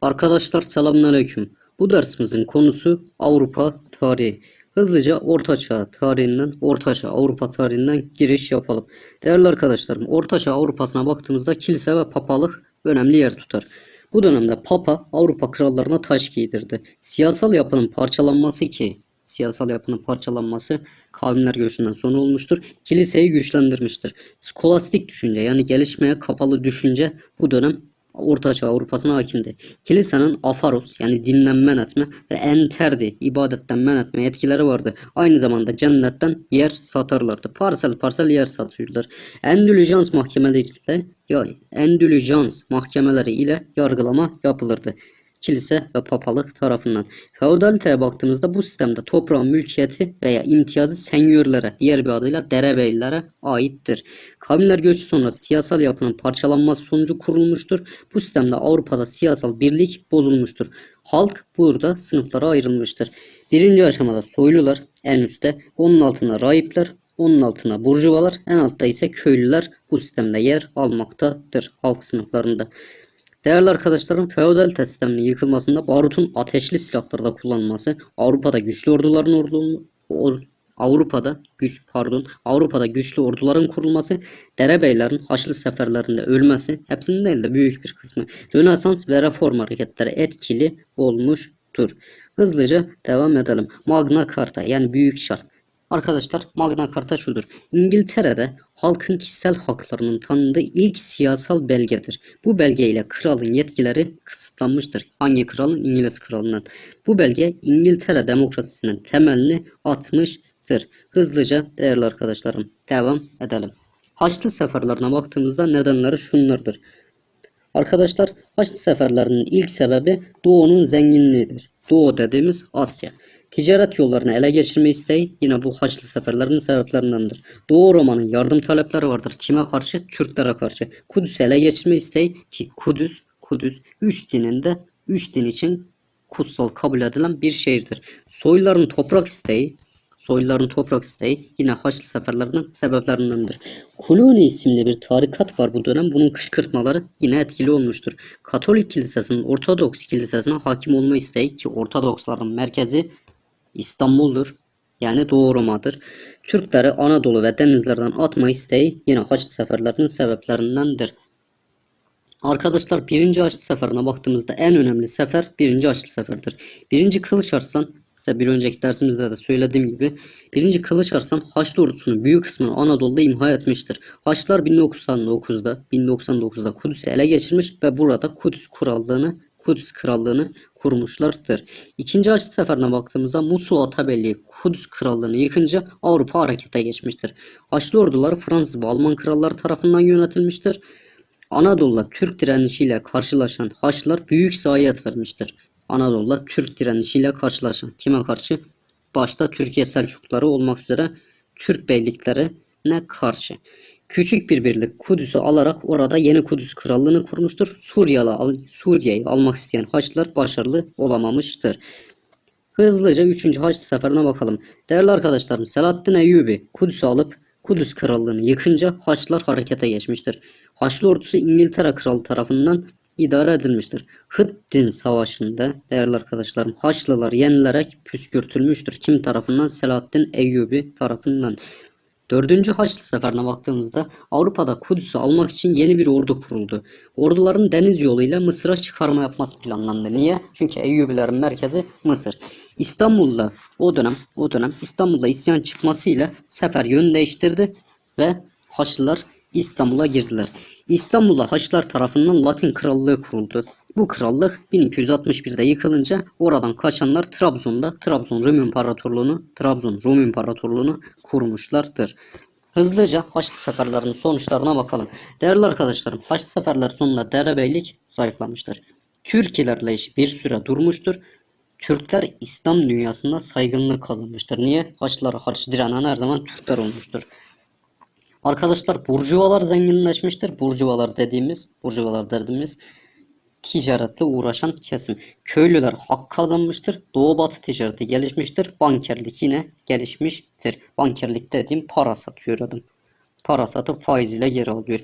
Arkadaşlar selamünaleyküm. Bu dersimizin konusu Avrupa tarihi. Hızlıca Orta Çağ tarihinden, Orta Çağ Avrupa tarihinden giriş yapalım. Değerli arkadaşlarım, Orta Çağ Avrupa'sına baktığımızda kilise ve papalık önemli yer tutar. Bu dönemde Papa Avrupa krallarına taş giydirdi. Siyasal yapının parçalanması ki siyasal yapının parçalanması kavimler göçünden sonra olmuştur. Kiliseyi güçlendirmiştir. Skolastik düşünce yani gelişmeye kapalı düşünce bu dönem Orta Çağ Avrupa'sına hakimdi. Kilisenin afaros yani dinden men etme ve enterdi ibadetten men etme yetkileri vardı. Aynı zamanda cennetten yer satarlardı. Parsel parsel yer satıyorlar. Endülüjans mahkemeleriyle ya endülüjans mahkemeleri ile yargılama yapılırdı kilise ve papalık tarafından. Feodaliteye baktığımızda bu sistemde toprağın mülkiyeti veya imtiyazı senyörlere, diğer bir adıyla derebeylere aittir. Kavimler göçü sonrası siyasal yapının parçalanması sonucu kurulmuştur. Bu sistemde Avrupa'da siyasal birlik bozulmuştur. Halk burada sınıflara ayrılmıştır. Birinci aşamada soylular en üstte, onun altında rahipler, onun altına burjuvalar, en altta ise köylüler bu sistemde yer almaktadır halk sınıflarında. Değerli arkadaşlarım, feodalite sisteminin yıkılmasında barutun ateşli silahlarda kullanılması, Avrupa'da güçlü orduların ordu, or- Avrupa'da güç pardon Avrupa'da güçlü orduların kurulması, derebeylerin Haçlı seferlerinde ölmesi, hepsinin değil de büyük bir kısmı Rönesans ve reform hareketleri etkili olmuştur. Hızlıca devam edelim. Magna Carta yani büyük şart. Arkadaşlar Magna Carta şudur. İngiltere'de halkın kişisel haklarının tanındığı ilk siyasal belgedir. Bu belgeyle kralın yetkileri kısıtlanmıştır. Hangi kralın? İngiliz kralının. Bu belge İngiltere demokrasisinin temelini atmıştır. Hızlıca değerli arkadaşlarım devam edelim. Haçlı seferlerine baktığımızda nedenleri şunlardır. Arkadaşlar Haçlı seferlerinin ilk sebebi Doğu'nun zenginliğidir. Doğu dediğimiz Asya. Ticaret yollarını ele geçirme isteği yine bu Haçlı seferlerinin sebeplerindendir. Doğu Roma'nın yardım talepleri vardır. Kime karşı? Türklere karşı. Kudüs'ü ele geçirme isteği ki Kudüs, Kudüs üç dininde üç din için kutsal kabul edilen bir şehirdir. Soyluların toprak isteği soyluların toprak isteği yine Haçlı seferlerinin sebeplerindendir. Kuluni isimli bir tarikat var bu dönem. Bunun kışkırtmaları yine etkili olmuştur. Katolik kilisesinin Ortodoks kilisesine hakim olma isteği ki Ortodoksların merkezi İstanbul'dur. Yani Doğu Roma'dır. Türkleri Anadolu ve denizlerden atma isteği yine Haçlı seferlerinin sebeplerindendir. Arkadaşlar birinci Haçlı seferine baktığımızda en önemli sefer birinci Haçlı seferdir. Birinci Kılıç Arslan size bir önceki dersimizde de söylediğim gibi birinci Kılıç Arslan Haçlı ordusunun büyük kısmını Anadolu'da imha etmiştir. Haçlılar 1999'da 1099'da Kudüs'ü ele geçirmiş ve burada Kudüs kurallığını Kudüs krallığını kurmuşlardır. İkinci Haçlı seferine baktığımızda Musul Atabeyliği Kudüs krallığını yıkınca Avrupa harekete geçmiştir. Haçlı orduları Fransız ve Alman kralları tarafından yönetilmiştir. Anadolu'da Türk direnişiyle karşılaşan Haçlılar büyük zayiat vermiştir. Anadolu'da Türk direnişiyle karşılaşan kime karşı? Başta Türkiye Selçukluları olmak üzere Türk beyliklerine karşı. Küçük bir birlik Kudüs'ü alarak orada yeni Kudüs krallığını kurmuştur. Suriye'yi Suriye'yi almak isteyen Haçlılar başarılı olamamıştır. Hızlıca 3. Haçlı seferine bakalım. Değerli arkadaşlarım Selahaddin Eyyubi Kudüs'ü alıp Kudüs krallığını yıkınca Haçlılar harekete geçmiştir. Haçlı ordusu İngiltere kralı tarafından idare edilmiştir. Hıddin Savaşı'nda değerli arkadaşlarım Haçlılar yenilerek püskürtülmüştür. Kim tarafından? Selahaddin Eyyubi tarafından. Dördüncü Haçlı Seferi'ne baktığımızda Avrupa'da Kudüs'ü almak için yeni bir ordu kuruldu. Orduların deniz yoluyla Mısır'a çıkarma yapması planlandı. Niye? Çünkü Eyyubilerin merkezi Mısır. İstanbul'da o dönem o dönem İstanbul'da isyan çıkmasıyla sefer yön değiştirdi ve Haçlılar İstanbul'a girdiler. İstanbul'a Haçlılar tarafından Latin Krallığı kuruldu. Bu krallık 1261'de yıkılınca oradan kaçanlar Trabzon'da Trabzon Rum İmparatorluğunu Trabzon Rum İmparatorluğunu kurmuşlardır. Hızlıca Haçlı seferlerinin sonuçlarına bakalım. Değerli arkadaşlarım, Haçlı seferler sonunda derebeylik zayıflamıştır. Türkilerle iş bir süre durmuştur. Türkler İslam dünyasında saygınlık kazanmıştır. Niye? Haçlılara karşı direnen her zaman Türkler olmuştur. Arkadaşlar burjuvalar zenginleşmiştir. Burjuvalar dediğimiz, burjuvalar dediğimiz ticaretle uğraşan kesim. Köylüler hak kazanmıştır. Doğu batı ticareti gelişmiştir. Bankerlik yine gelişmiştir. Bankerlik dediğim para satıyor adam. Para satıp faiz ile geri alıyor.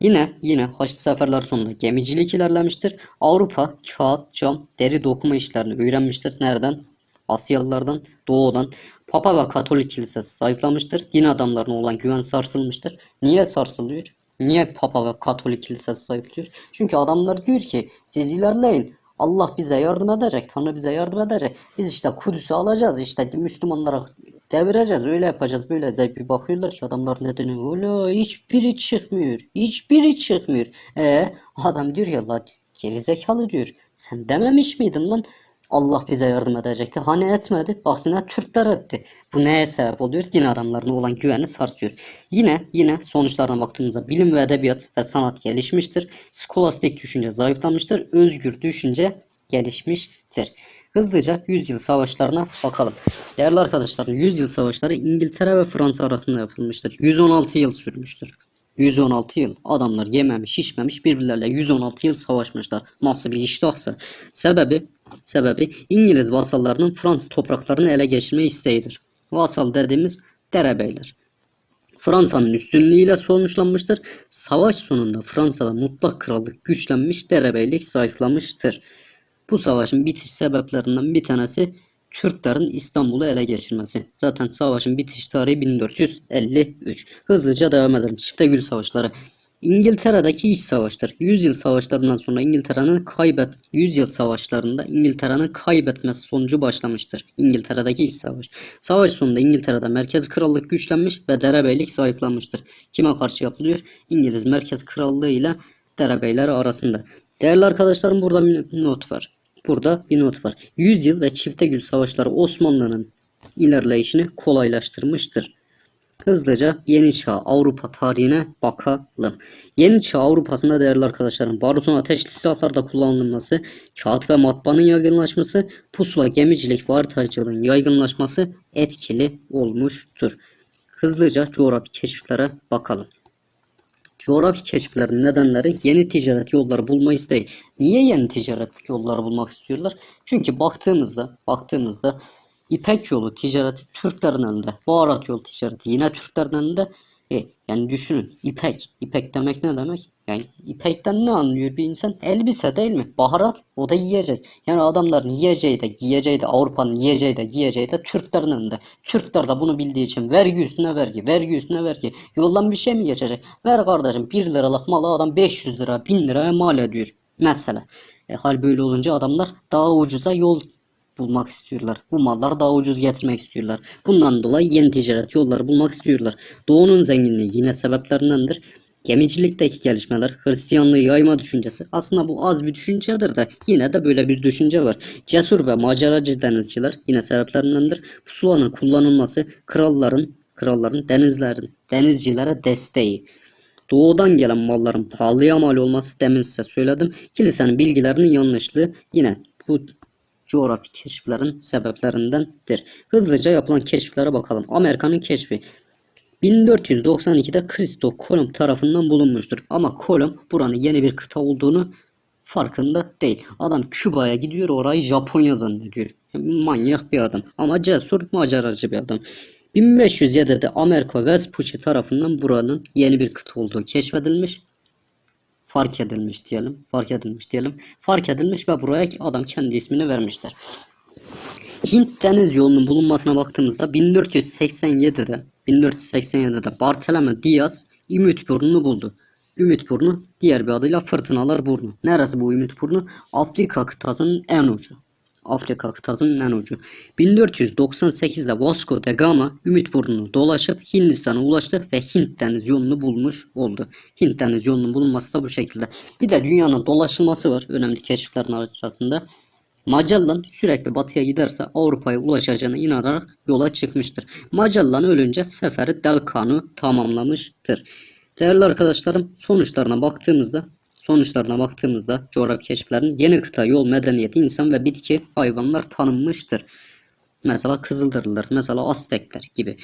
Yine yine Haçlı seferler sonunda gemicilik ilerlemiştir. Avrupa kağıt, cam, deri dokuma işlerini öğrenmiştir. Nereden? Asyalılardan, doğudan. Papa ve Katolik kilisesi zayıflamıştır. Din adamlarına olan güven sarsılmıştır. Niye sarsılıyor? Niye Papa ve Katolik kilisesi zayıflıyor? Çünkü adamlar diyor ki siz ilerleyin. Allah bize yardım edecek. Tanrı bize yardım edecek. Biz işte Kudüs'ü alacağız. işte Müslümanlara devireceğiz. Öyle yapacağız. Böyle de bir bakıyorlar ki adamlar nedeni öyle hiçbiri çıkmıyor. Hiçbiri çıkmıyor. E adam diyor ya la gerizekalı diyor. Sen dememiş miydin lan? Allah bize yardım edecekti. Hani etmedi. Aksine Türkler etti. Bu neye sebep oluyor? Din adamlarına olan güveni sarsıyor. Yine yine sonuçlarına baktığımızda bilim ve edebiyat ve sanat gelişmiştir. Skolastik düşünce zayıflamıştır. Özgür düşünce gelişmiştir. Hızlıca yüzyıl savaşlarına bakalım. Değerli arkadaşlarım yüzyıl savaşları İngiltere ve Fransa arasında yapılmıştır. 116 yıl sürmüştür. 116 yıl adamlar yememiş içmemiş birbirleriyle 116 yıl savaşmışlar. Nasıl bir iştahsa. Sebebi sebebi İngiliz vasallarının Fransız topraklarını ele geçirme isteğidir. Vasal dediğimiz derebeyler. Fransa'nın üstünlüğüyle sonuçlanmıştır. Savaş sonunda Fransa'da mutlak krallık güçlenmiş, derebeylik zayıflamıştır. Bu savaşın bitiş sebeplerinden bir tanesi Türklerin İstanbul'u ele geçirmesi. Zaten savaşın bitiş tarihi 1453. Hızlıca devam edelim. Çiftegül Savaşları. İngiltere'deki iç savaştır. Yüzyıl savaşlarından sonra İngiltere'nin kaybet Yüzyıl savaşlarında İngiltere'nin kaybetmesi sonucu başlamıştır. İngiltere'deki iç savaş. Savaş sonunda İngiltere'de merkez krallık güçlenmiş ve derebeylik zayıflamıştır. Kime karşı yapılıyor? İngiliz merkez krallığı ile derebeyler arasında. Değerli arkadaşlarım burada bir not var. Burada bir not var. Yüzyıl ve Çiftegül savaşları Osmanlı'nın ilerleyişini kolaylaştırmıştır. Hızlıca Yeni Çağ Avrupa tarihine bakalım. Yeni Çağ Avrupa'sında değerli arkadaşlarım barutun ateşli silahlarda kullanılması, kağıt ve matbaanın yaygınlaşması, pusula, gemicilik ve haritacılığın yaygınlaşması etkili olmuştur. Hızlıca coğrafi keşiflere bakalım. Coğrafi keşiflerin nedenleri yeni ticaret yolları bulma isteği. Niye yeni ticaret yolları bulmak istiyorlar? Çünkü baktığımızda baktığımızda İpek yolu ticareti Türklerin elinde. Baharat yolu ticareti yine Türklerin elinde. E, yani düşünün İpek. İpek demek ne demek? Yani İpek'ten ne anlıyor bir insan? Elbise değil mi? Baharat o da yiyecek. Yani adamların yiyeceği de giyeceği de Avrupa'nın yiyeceği de giyeceği de Türklerin elinde. Türkler de bunu bildiği için vergi üstüne vergi, vergi üstüne vergi. Yoldan bir şey mi geçecek? Ver kardeşim 1 liralık malı adam 500 lira 1000 liraya mal ediyor. Mesela. E, hal böyle olunca adamlar daha ucuza yol bulmak istiyorlar. Bu malları daha ucuz getirmek istiyorlar. Bundan dolayı yeni ticaret yolları bulmak istiyorlar. Doğunun zenginliği yine sebeplerindendir. Gemicilikteki gelişmeler, Hristiyanlığı yayma düşüncesi. Aslında bu az bir düşüncedir de yine de böyle bir düşünce var. Cesur ve maceracı denizciler yine sebeplerindendir. Pusulanın kullanılması, kralların, kralların denizlerin, denizcilere desteği. Doğudan gelen malların pahalıya mal olması demin size söyledim. Kilisenin bilgilerinin yanlışlığı yine bu coğrafi keşiflerin sebeplerindendir. Hızlıca yapılan keşiflere bakalım. Amerika'nın keşfi 1492'de Christoph Kolomb tarafından bulunmuştur. Ama Kolomb buranın yeni bir kıta olduğunu farkında değil. Adam Küba'ya gidiyor orayı Japonya zannediyor. Manyak bir adam ama cesur maceracı bir adam. 1507'de Amerika Vespucci tarafından buranın yeni bir kıta olduğu keşfedilmiş fark edilmiş diyelim. Fark edilmiş diyelim. Fark edilmiş ve buraya adam kendi ismini vermişler. Hint deniz yolunun bulunmasına baktığımızda 1487'de 1487'de Bartolome Diaz Ümit Burnu'nu buldu. Ümit Burnu diğer bir adıyla Fırtınalar Burnu. Neresi bu Ümit Burnu? Afrika kıtasının en ucu. Afrika kıtasının en ucu. 1498'de Vasco da Gama Ümit Burnu'nu dolaşıp Hindistan'a ulaştı ve Hint deniz yolunu bulmuş oldu. Hint deniz yolunun bulunması da bu şekilde. Bir de dünyanın dolaşılması var önemli keşiflerin arasında. Magellan sürekli batıya giderse Avrupa'ya ulaşacağına inanarak yola çıkmıştır. Magellan ölünce seferi Delcan'ı tamamlamıştır. Değerli arkadaşlarım sonuçlarına baktığımızda sonuçlarına baktığımızda coğrafi keşiflerin yeni kıta, yol, medeniyeti, insan ve bitki, hayvanlar tanınmıştır. Mesela Kızılderililer, mesela Aztekler gibi.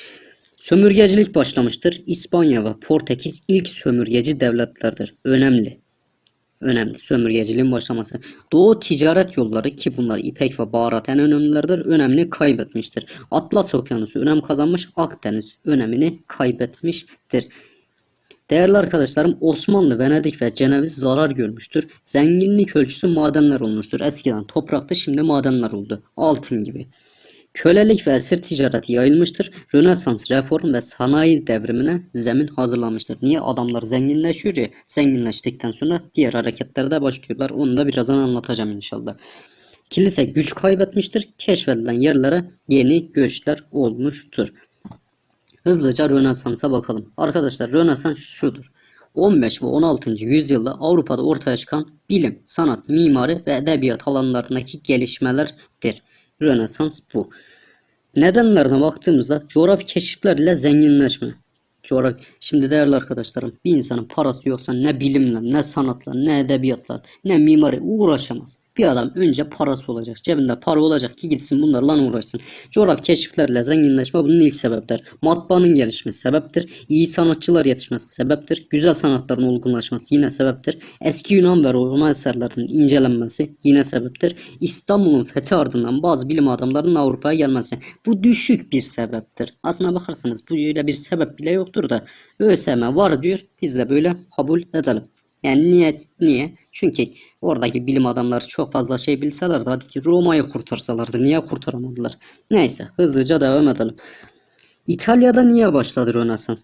Sömürgecilik başlamıştır. İspanya ve Portekiz ilk sömürgeci devletlerdir. Önemli. Önemli. Sömürgeciliğin başlaması. Doğu ticaret yolları ki bunlar İpek ve baharat en önemlilerdir. Önemini kaybetmiştir. Atlas Okyanusu önem kazanmış. Akdeniz önemini kaybetmiştir. Değerli arkadaşlarım Osmanlı, Venedik ve Ceneviz zarar görmüştür. Zenginlik ölçüsü madenler olmuştur. Eskiden toprakta şimdi madenler oldu. Altın gibi. Kölelik ve esir ticareti yayılmıştır. Rönesans, reform ve sanayi devrimine zemin hazırlanmıştır. Niye? Adamlar zenginleşiyor ya. Zenginleştikten sonra diğer hareketlere de başlıyorlar. Onu da birazdan anlatacağım inşallah. Kilise güç kaybetmiştir. Keşfedilen yerlere yeni göçler olmuştur. Hızlıca Rönesans'a bakalım. Arkadaşlar Rönesans şudur. 15 ve 16. yüzyılda Avrupa'da ortaya çıkan bilim, sanat, mimari ve edebiyat alanlarındaki gelişmelerdir. Rönesans bu. Nedenlerine baktığımızda coğrafi keşifler ile zenginleşme. Coğrafi. Şimdi değerli arkadaşlarım bir insanın parası yoksa ne bilimle, ne sanatla, ne edebiyatla, ne mimari uğraşamaz. Bir adam önce parası olacak. Cebinde para olacak ki gitsin bunlarla uğraşsın. Coğrafi keşiflerle zenginleşme bunun ilk sebebidir. Matbaanın gelişmesi sebeptir. İyi sanatçılar yetişmesi sebeptir. Güzel sanatların olgunlaşması yine sebeptir. Eski Yunan ve Roma eserlerinin incelenmesi yine sebeptir. İstanbul'un fethi ardından bazı bilim adamlarının Avrupa'ya gelmesi. Bu düşük bir sebeptir. Aslına bakarsanız bu öyle bir sebep bile yoktur da ÖSYM var diyor. Biz de böyle kabul edelim. Yani niye? Niye? Çünkü oradaki bilim adamları çok fazla şey bilselerdi. Hadi ki Roma'yı kurtarsalardı. Niye kurtaramadılar? Neyse hızlıca devam edelim. İtalya'da niye başladı Rönesans?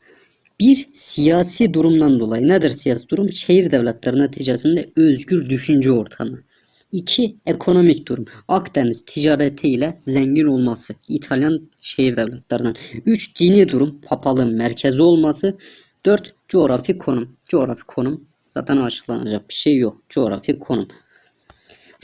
Bir siyasi durumdan dolayı. Nedir siyasi durum? Şehir devletleri neticesinde özgür düşünce ortamı. İki ekonomik durum. Akdeniz ticaretiyle zengin olması. İtalyan şehir devletlerinden. Üç dini durum. Papalığın merkezi olması. Dört coğrafi konum. Coğrafi konum zaten açıklanacak bir şey yok. Coğrafi konum.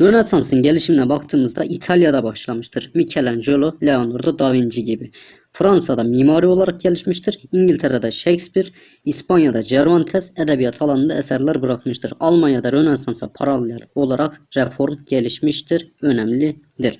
Rönesans'ın gelişimine baktığımızda İtalya'da başlamıştır. Michelangelo, Leonardo da Vinci gibi. Fransa'da mimari olarak gelişmiştir. İngiltere'de Shakespeare, İspanya'da Cervantes edebiyat alanında eserler bırakmıştır. Almanya'da Rönesans'a paralel olarak reform gelişmiştir. Önemlidir.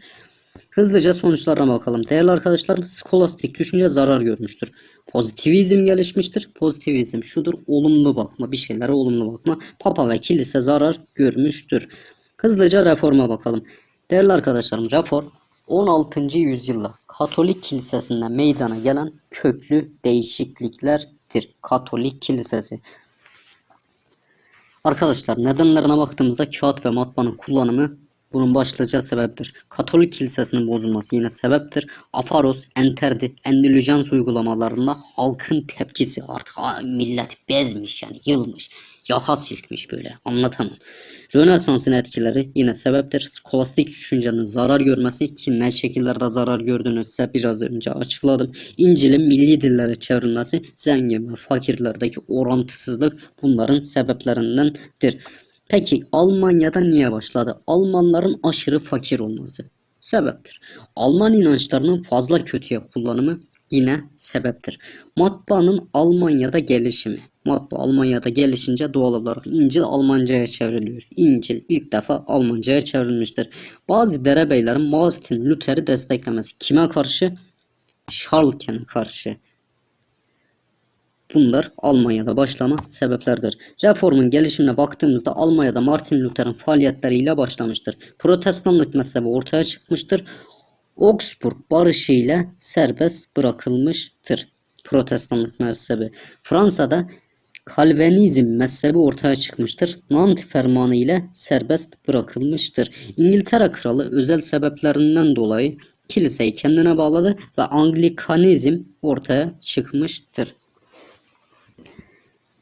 Hızlıca sonuçlarına bakalım. Değerli arkadaşlarım, skolastik düşünce zarar görmüştür. Pozitivizm gelişmiştir. Pozitivizm şudur, olumlu bakma, bir şeylere olumlu bakma. Papa ve kilise zarar görmüştür. Hızlıca reforma bakalım. Değerli arkadaşlarım, reform 16. yüzyılda Katolik kilisesinden meydana gelen köklü değişikliklerdir. Katolik kilisesi. Arkadaşlar nedenlerine baktığımızda kağıt ve matbaanın kullanımı bunun başlıca sebeptir. Katolik kilisesinin bozulması yine sebeptir. Afaros, Enterdi, Endülüjans uygulamalarında halkın tepkisi artık ha, millet bezmiş yani yılmış. Yaka silkmiş böyle anlatamam. Rönesans'ın etkileri yine sebeptir. Skolastik düşüncenin zarar görmesi ki ne şekillerde zarar gördüğünü size biraz önce açıkladım. İncil'in milli dillere çevrilmesi, zengin ve fakirlerdeki orantısızlık bunların sebeplerindendir. Peki Almanya'da niye başladı? Almanların aşırı fakir olması sebeptir. Alman inançlarının fazla kötüye kullanımı yine sebeptir. Matbaanın Almanya'da gelişimi. Matbaa Almanya'da gelişince doğal olarak İncil Almanca'ya çevriliyor. İncil ilk defa Almanca'ya çevrilmiştir. Bazı derebeylerin Martin Luther'i desteklemesi kime karşı? Schalken'e karşı. Bunlar Almanya'da başlama sebeplerdir. Reformun gelişimine baktığımızda Almanya'da Martin Luther'in faaliyetleriyle başlamıştır. Protestanlık mezhebi ortaya çıkmıştır. Augsburg barışı ile serbest bırakılmıştır. Protestanlık mezhebi. Fransa'da Kalvenizm mezhebi ortaya çıkmıştır. Nantes fermanı ile serbest bırakılmıştır. İngiltere kralı özel sebeplerinden dolayı kiliseyi kendine bağladı ve Anglikanizm ortaya çıkmıştır.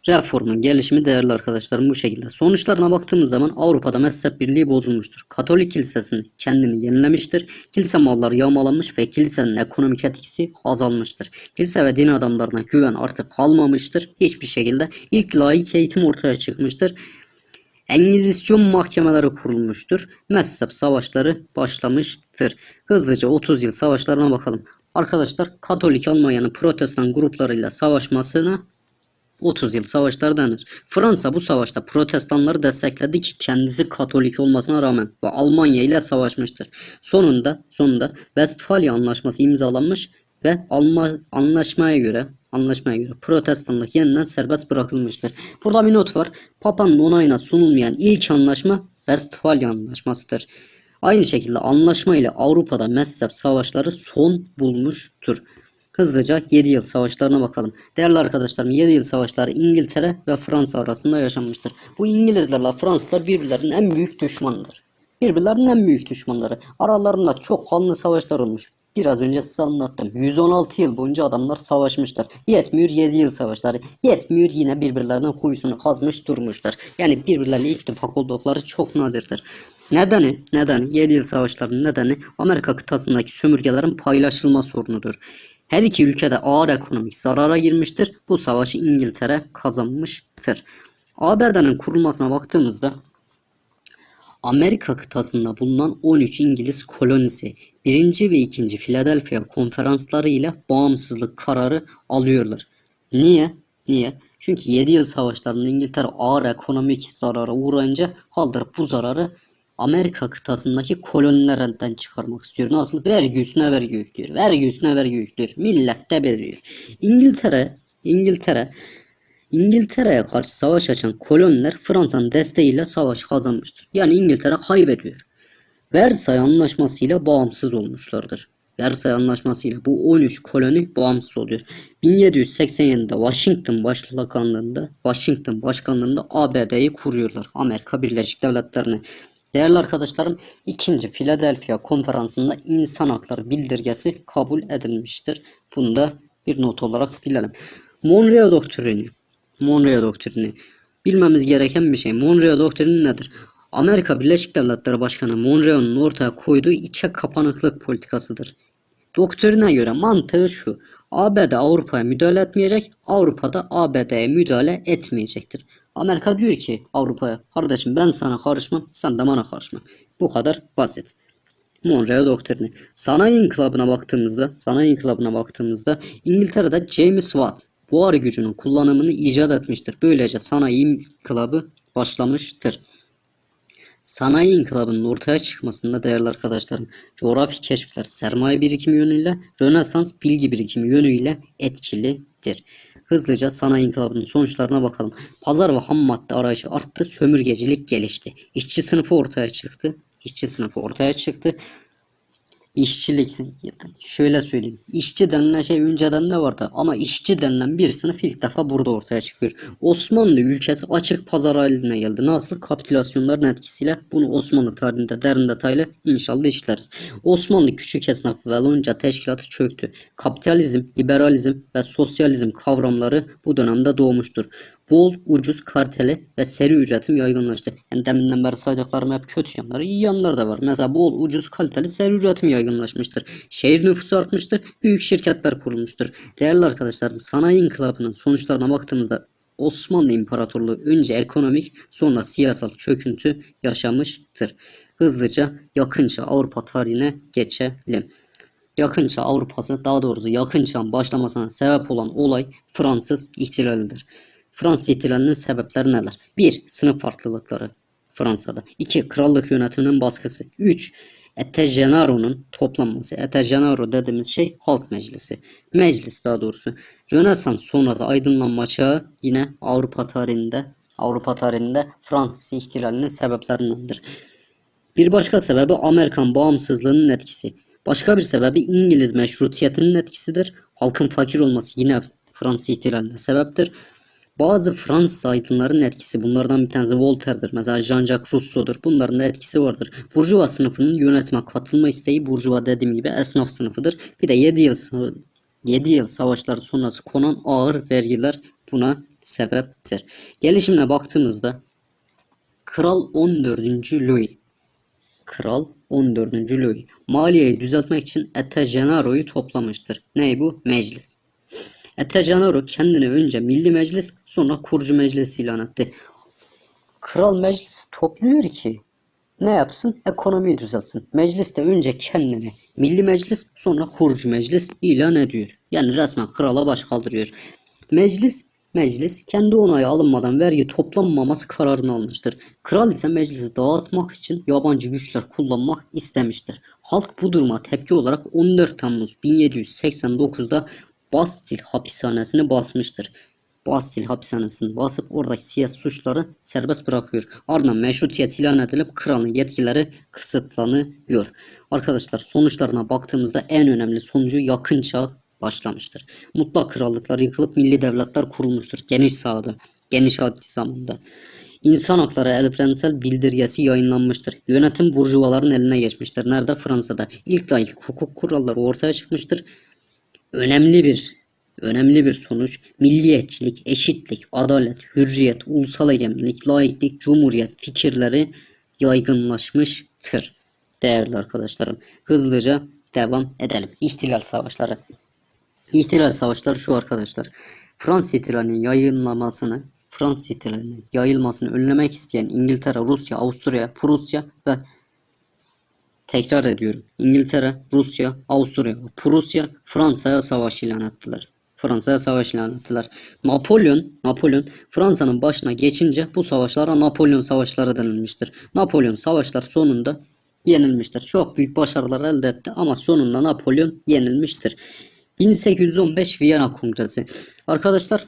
Reformun gelişimi değerli arkadaşlarım bu şekilde. Sonuçlarına baktığımız zaman Avrupa'da mezhep birliği bozulmuştur. Katolik kilisesinin kendini yenilemiştir. Kilise malları yağmalanmış ve kilisenin ekonomik etkisi azalmıştır. Kilise ve din adamlarına güven artık kalmamıştır. Hiçbir şekilde ilk laik eğitim ortaya çıkmıştır. Engizisyon mahkemeleri kurulmuştur. Mezhep savaşları başlamıştır. Hızlıca 30 yıl savaşlarına bakalım. Arkadaşlar Katolik Almanya'nın protestan gruplarıyla savaşmasına 30 yıl savaşlar denir. Fransa bu savaşta protestanları destekledi ki kendisi Katolik olmasına rağmen ve Almanya ile savaşmıştır. Sonunda sonunda Westfalia Anlaşması imzalanmış ve Alma, anlaşmaya göre anlaşmaya göre protestanlık yeniden serbest bırakılmıştır. Burada bir not var. Papa'nın onayına sunulmayan ilk anlaşma Westfalia Anlaşmasıdır. Aynı şekilde anlaşma ile Avrupa'da mezhep savaşları son bulmuştur. Hızlıca 7 yıl savaşlarına bakalım. Değerli arkadaşlarım 7 yıl savaşları İngiltere ve Fransa arasında yaşanmıştır. Bu İngilizlerle Fransızlar birbirlerinin en büyük düşmanıdır. Birbirlerinin en büyük düşmanları. Aralarında çok kanlı savaşlar olmuş. Biraz önce size anlattım. 116 yıl boyunca adamlar savaşmışlar. Yetmiyor 7 yıl savaşları. Yetmiyor yine birbirlerinin kuyusunu kazmış durmuşlar. Yani birbirleriyle ittifak oldukları çok nadirdir. Nedeni, nedeni 7 yıl savaşlarının nedeni Amerika kıtasındaki sömürgelerin paylaşılma sorunudur. Her iki ülkede ağır ekonomik zarara girmiştir. Bu savaşı İngiltere kazanmıştır. ABD'nin kurulmasına baktığımızda Amerika kıtasında bulunan 13 İngiliz kolonisi 1. ve 2. Philadelphia konferansları ile bağımsızlık kararı alıyorlar. Niye? Niye? Çünkü 7 yıl savaşlarında İngiltere ağır ekonomik zarara uğrayınca kaldırıp bu zararı Amerika kıtasındaki kolonilerden çıkarmak istiyor. Nasıl? Vergi üstüne vergi yüklüyor. Vergi üstüne vergi yüklüyor. Millet de veriyor. İngiltere, İngiltere İngiltere'ye karşı savaş açan koloniler Fransa'nın desteğiyle savaş kazanmıştır. Yani İngiltere kaybediyor. Versay Anlaşması ile bağımsız olmuşlardır. Versay Anlaşması ile bu 13 koloni bağımsız oluyor. 1787'de Washington Başbakanlığında, Washington Başkanlığında ABD'yi kuruyorlar. Amerika Birleşik Devletleri'ni. Değerli arkadaşlarım, 2. Philadelphia konferansında insan hakları bildirgesi kabul edilmiştir. Bunu da bir not olarak bilelim. Monroe doktrini Monroe doktrini. Bilmemiz gereken bir şey. Monroe doktrini nedir? Amerika Birleşik Devletleri Başkanı Monroe'nun ortaya koyduğu içe kapanıklık politikasıdır. Doktrine göre mantığı şu. ABD Avrupa'ya müdahale etmeyecek, Avrupa da ABD'ye müdahale etmeyecektir. Amerika diyor ki Avrupa'ya kardeşim ben sana karışmam, sen de bana karışma. Bu kadar basit. Monroe doktrini. Sanayi inkılabına baktığımızda, sanayi inkılabına baktığımızda İngiltere'de James Watt buhar gücünün kullanımını icat etmiştir. Böylece sanayi inkılabı başlamıştır. Sanayi inkılabının ortaya çıkmasında değerli arkadaşlarım coğrafi keşifler sermaye birikimi yönüyle Rönesans bilgi birikimi yönüyle etkilidir. Hızlıca sanayi inkılabının sonuçlarına bakalım. Pazar ve ham madde arayışı arttı, sömürgecilik gelişti. İşçi sınıfı ortaya çıktı. İşçi sınıfı ortaya çıktı. İşçilik şöyle söyleyeyim. İşçi denilen şey önceden de vardı ama işçi denilen bir sınıf ilk defa burada ortaya çıkıyor. Osmanlı ülkesi açık pazar haline geldi. Nasıl? Kapitülasyonların etkisiyle bunu Osmanlı tarihinde derin detaylı inşallah işleriz. Osmanlı küçük esnaf ve lonca teşkilatı çöktü. Kapitalizm, liberalizm ve sosyalizm kavramları bu dönemde doğmuştur. Bol, ucuz, karteli ve seri üretim yaygınlaştı. Yani deminden beri saydıklarım hep kötü yanları, iyi yanları da var. Mesela bol, ucuz, kaliteli seri üretim yaygınlaşmıştır. Şehir nüfusu artmıştır, büyük şirketler kurulmuştur. Değerli arkadaşlarım, sanayi inkılabının sonuçlarına baktığımızda Osmanlı İmparatorluğu önce ekonomik sonra siyasal çöküntü yaşamıştır. Hızlıca yakınca Avrupa tarihine geçelim. Yakın Çağ Avrupası daha doğrusu Yakın Çağ'ın başlamasına sebep olan olay Fransız ihtilalidir. Fransız ihtilalinin sebepleri neler? 1. Sınıf farklılıkları Fransa'da. 2. Krallık yönetiminin baskısı. 3. Etegenaro'nun toplanması. Etegenaro dediğimiz şey halk meclisi. Meclis daha doğrusu. Rönesans sonrası aydınlanma çağı yine Avrupa tarihinde Avrupa tarihinde Fransız ihtilalinin sebeplerindendir. Bir başka sebebi Amerikan bağımsızlığının etkisi. Başka bir sebebi İngiliz meşrutiyetinin etkisidir. Halkın fakir olması yine Fransız ihtilaline sebeptir. Bazı Fransız aydınların etkisi bunlardan bir tanesi Voltaire'dir. Mesela Jean-Jacques Rousseau'dur. Bunların da etkisi vardır. Burjuva sınıfının yönetime katılma isteği Burjuva dediğim gibi esnaf sınıfıdır. Bir de 7 yıl 7 yıl savaşları sonrası konan ağır vergiler buna sebeptir. Gelişimine baktığımızda Kral 14. Louis Kral 14. Louis maliyeyi düzeltmek için Etegenaro'yu toplamıştır. Ney bu? Meclis. Etegenaro kendine önce Milli Meclis sonra Kurucu Meclis ilan etti. Kral meclis topluyor ki ne yapsın? Ekonomiyi düzeltsin. Meclis de önce kendini Milli Meclis sonra Kurucu Meclis ilan ediyor. Yani resmen krala baş kaldırıyor. Meclis Meclis kendi onayı alınmadan vergi toplanmaması kararını almıştır. Kral ise meclisi dağıtmak için yabancı güçler kullanmak istemiştir. Halk bu duruma tepki olarak 14 Temmuz 1789'da Bastil hapishanesini basmıştır. Bastil hapishanesini basıp oradaki siyasi suçları serbest bırakıyor. Ardından meşrutiyet ilan edilip kralın yetkileri kısıtlanıyor. Arkadaşlar sonuçlarına baktığımızda en önemli sonucu yakın çağ başlamıştır. Mutlak krallıklar yıkılıp milli devletler kurulmuştur. Geniş sahada, geniş adli zamanda. İnsan hakları evrensel bildirgesi yayınlanmıştır. Yönetim burjuvaların eline geçmiştir. Nerede? Fransa'da. İlk layık hukuk kuralları ortaya çıkmıştır. Önemli bir önemli bir sonuç milliyetçilik, eşitlik, adalet, hürriyet, ulusal egemenlik, laiklik, cumhuriyet fikirleri yaygınlaşmıştır. Değerli arkadaşlarım, hızlıca devam edelim. İhtilal savaşları. İhtilal savaşları şu arkadaşlar. Fransız ihtilalinin yayınlamasını, Fransız ihtilalinin yayılmasını önlemek isteyen İngiltere, Rusya, Avusturya, Prusya ve tekrar ediyorum. İngiltere, Rusya, Avusturya, Prusya Fransa'ya savaş ilan ettiler. Fransa'ya savaş ilan ettiler. Napolyon, Napolyon Fransa'nın başına geçince bu savaşlara Napolyon savaşları denilmiştir. Napolyon savaşlar sonunda yenilmiştir. Çok büyük başarılar elde etti ama sonunda Napolyon yenilmiştir. 1815 Viyana Kongresi. Arkadaşlar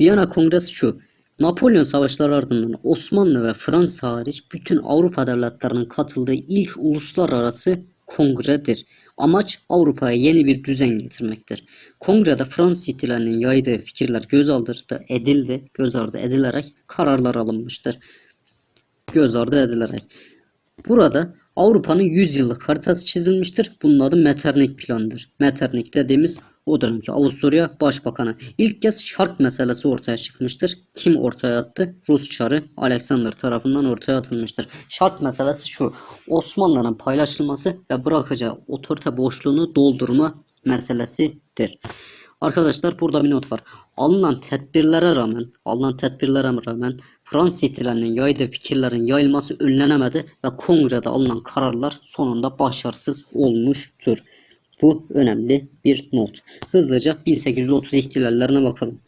Viyana Kongresi şu. Napolyon savaşları ardından Osmanlı ve Fransa hariç bütün Avrupa devletlerinin katıldığı ilk uluslararası kongredir. Amaç Avrupa'ya yeni bir düzen getirmektir. Kongrede Fransız ihtilalinin yaydığı fikirler göz ardı edildi, göz ardı edilerek kararlar alınmıştır. Göz ardı edilerek. Burada Avrupa'nın 100 yıllık haritası çizilmiştir. Bunun adı Metternich planıdır. Metternich dediğimiz o dönemki Avusturya Başbakanı. İlk kez şark meselesi ortaya çıkmıştır. Kim ortaya attı? Rus çarı Alexander tarafından ortaya atılmıştır. Şark meselesi şu. Osmanlı'nın paylaşılması ve bırakacağı otorite boşluğunu doldurma meselesidir. Arkadaşlar burada bir not var. Alınan tedbirlere rağmen, alınan tedbirlere rağmen Fransız ihtilalinin yaydığı fikirlerin yayılması önlenemedi ve kongrede alınan kararlar sonunda başarısız olmuştur. Bu önemli bir not. Hızlıca 1830 ihtilallerine bakalım.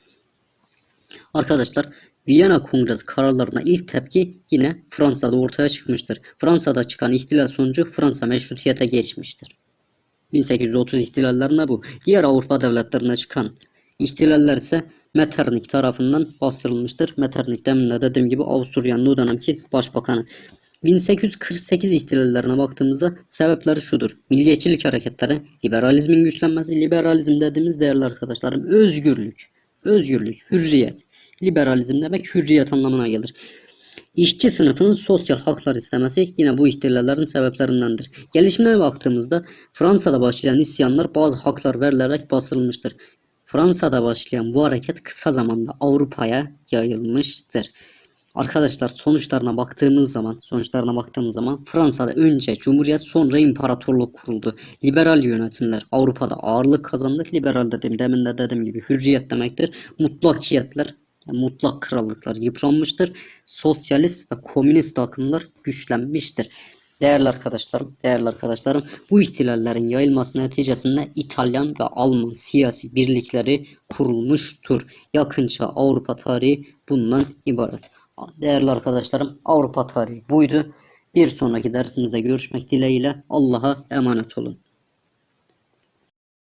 Arkadaşlar Viyana Kongresi kararlarına ilk tepki yine Fransa'da ortaya çıkmıştır. Fransa'da çıkan ihtilal sonucu Fransa meşrutiyete geçmiştir. 1830 ihtilallerine bu. Diğer Avrupa devletlerine çıkan ihtilaller ise Metternich tarafından bastırılmıştır. Metternich demin de dediğim gibi Avusturya'nın o dönemki başbakanı. 1848 ihtilallerine baktığımızda sebepleri şudur. Milliyetçilik hareketleri, liberalizmin güçlenmesi, liberalizm dediğimiz değerli arkadaşlarım özgürlük, özgürlük, hürriyet. Liberalizm demek hürriyet anlamına gelir. İşçi sınıfının sosyal haklar istemesi yine bu ihtilallerin sebeplerindendir. Gelişmeye baktığımızda Fransa'da başlayan isyanlar bazı haklar verilerek bastırılmıştır. Fransa'da başlayan bu hareket kısa zamanda Avrupa'ya yayılmıştır. Arkadaşlar sonuçlarına baktığımız zaman, sonuçlarına baktığımız zaman Fransa'da önce cumhuriyet sonra imparatorluk kuruldu. Liberal yönetimler Avrupa'da ağırlık kazandı. Liberal dediğim demin de dediğim gibi hürriyet demektir. Mutlakiyetler yani mutlak krallıklar yıpranmıştır. Sosyalist ve komünist akımlar güçlenmiştir. Değerli arkadaşlarım, değerli arkadaşlarım, bu ihtilallerin yayılması neticesinde İtalyan ve Alman siyasi birlikleri kurulmuştur. Yakınca Avrupa tarihi bundan ibaret. Değerli arkadaşlarım, Avrupa tarihi buydu. Bir sonraki dersimizde görüşmek dileğiyle Allah'a emanet olun.